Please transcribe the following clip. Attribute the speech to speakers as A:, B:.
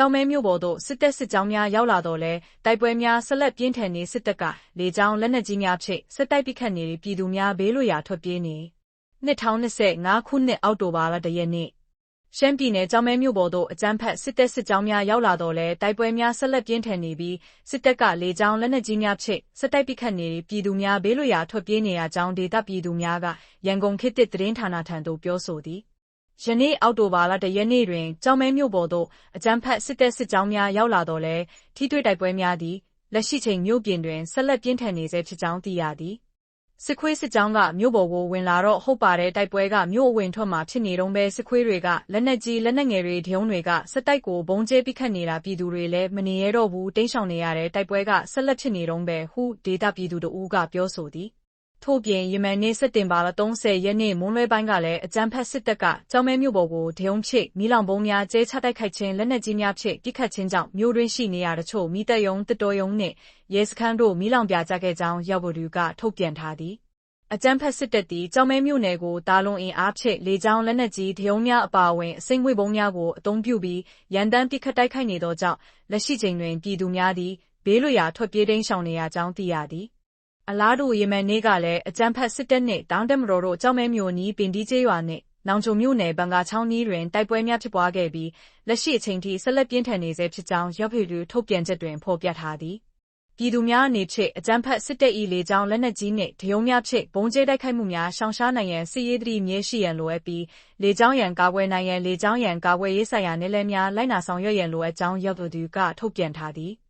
A: ကျောက်မဲမြို့ပေါ်သို့စစ်တပ်စစ်ကြောင်းများရောက်လာသော်လည်းတိုက်ပွဲများဆက်လက်ပြင်းထန်နေစစ်တပ်ကလေကြောင်းလက်နက်ကြီးများဖြင့်ဆက်တိုက်ပစ်ခတ်နေပြည်သူများဘေးလွတ်ရာထွက်ပြေးနေ2025ခုနှစ်အောက်တိုဘာလ၁ရက်နေ့ရှမ်းပြည်နယ်ကျောက်မဲမြို့ပေါ်သို့အကြမ်းဖက်စစ်တပ်စစ်ကြောင်းများရောက်လာတော့လဲတိုက်ပွဲများဆက်လက်ပြင်းထန်နေပြီးစစ်တပ်ကလေကြောင်းလက်နက်ကြီးများဖြင့်စစ်တိုက်ပစ်ခတ်နေပြည်သူများဘေးလွတ်ရာထွက်ပြေးနေရကြောင်းဒေသပြည်သူများကရန်ကုန်ခေတ်သစ်သတင်းဌာနထံသို့ပြောဆိုသည် ယနေ့အောက်တိုဘာလတရက်နေ့တွင် ကျောင်းမဲမြို့ပေါ်သို့ အကြမ်းဖက် စစ်တပ်စစ်ကြောင်းများ ရောက်လာတော့လဲထိတွေ့တိုက်ပွဲများသည် လက်ရှိချိန်မြို့ပြင်တွင် ဆက်လက်ပြင်းထန်နေဆဲဖြစ်ကြောင်း သိရသည် စစ်ခွေးစစ်ကြောင်းက မြို့ပေါ်ကို ဝင်လာတော့ ဟုတ်ပါတယ်တိုက်ပွဲက မြို့အဝင်ထွက်မှာ ဖြစ်နေတော့ပဲ စစ်ခွေးတွေက လက်နက်ကြီး လက်နက်ငယ်တွေဒုံးတွေကစက်တိုက်ကိုဘုံကျဲပစ်ခတ်နေတာ ပြည်သူတွေလည်း မနေရတော့ဘူး တိမ်းရှောင်နေရတယ် တိုက်ပွဲက ဆက်လက်ဖြစ်နေတော့ပဲ ဟု ဒေတာပြည်သူတို့ကပြောဆိုသည် ထို့ပြင်ယမန်နေ့စက်တင်ဘာလ30ရက်နေ့မွန်းလွဲပိုင်းကလည်းအကြမ်းဖက်စစ်တပ်ကကျောင်းမဲမြို့ပေါ်ကိုဒုံချိမီလောင်ပုံးများကျဲချတိုက်ခိုက်ခြင်းလက်နက်ကြီးများဖြင့်ပြစ်ခတ်ခြင်းကြောင့်မြို့တွင်းရှိနေရတချို့မိသက်ယုံတတော်ယုံနှင့်ရဲစခန်းတို့မီလောင်ပြကြခဲ့ကြောင်းရောက်ပေါ်သူကထုတ်ပြန်ထားသည်အကြမ်းဖက်စစ်တပ်သည်ကျောင်းမဲမြို့နယ်ကိုတာလွန်အင်အားဖြင့်လေကြောင်းလက်နက်ကြီးဒရုံးများအပါအဝင်အစိမ့်ငွေပုံးများကိုအသုံးပြုပြီးရန်တမ်းပစ်ခတ်တိုက်ခိုက်နေသောကြောင့်လက်ရှိချိန်တွင်ပြည်သူများသည်ဘေးလွတ်ရာထွက်ပြေးတိမ်းရှောင်နေရကြောင်းသိရသည် အလားတူယမန်နေ့ကလည်းအကြမ်းဖက်စစ်တပ်နှင့်တောင်းတမတော်တို့ကြောက်မဲမျိုးနီးပင်ဒီကျေးရွာနှင့်နောင်ချုံမြို့နယ်ဘန်ကာချောင်းနီးတွင်တိုက်ပွဲများဖြစ်ပွားခဲ့ပြီးလက်ရှိအချိန်ထိဆက်လက်ပြင်းထန်နေဆဲဖြစ်ကြောင်းရပ်ဖေလူထုတ်ပြန်ချက်တွင်ဖော်ပြထားသည်ပြည်သူများအနေဖြင့်အကြမ်းဖက်စစ်တပ်၏လေကြောင်းလက်နက်ကြီးနှင့်ဒရုန်းများဖြင့်ဘုံကျဲတိုက်ခိုက်မှုများရှောင်ရှားနိုင်ရန်စစ်ရေးသတိမြဲရှိရန်လိုအပ်ပြီးလေကြောင်းရန်ကာကွယ်နိုင်ရန်လေကြောင်းရန်ကာကွယ်ရေးဆိုင်ရာနယ်လမ်းများလိုက်နာဆောင်ရွက်ရန်လိုအပ်ကြောင်းရပ်သူကထုတ်ပြန်ထားသည်။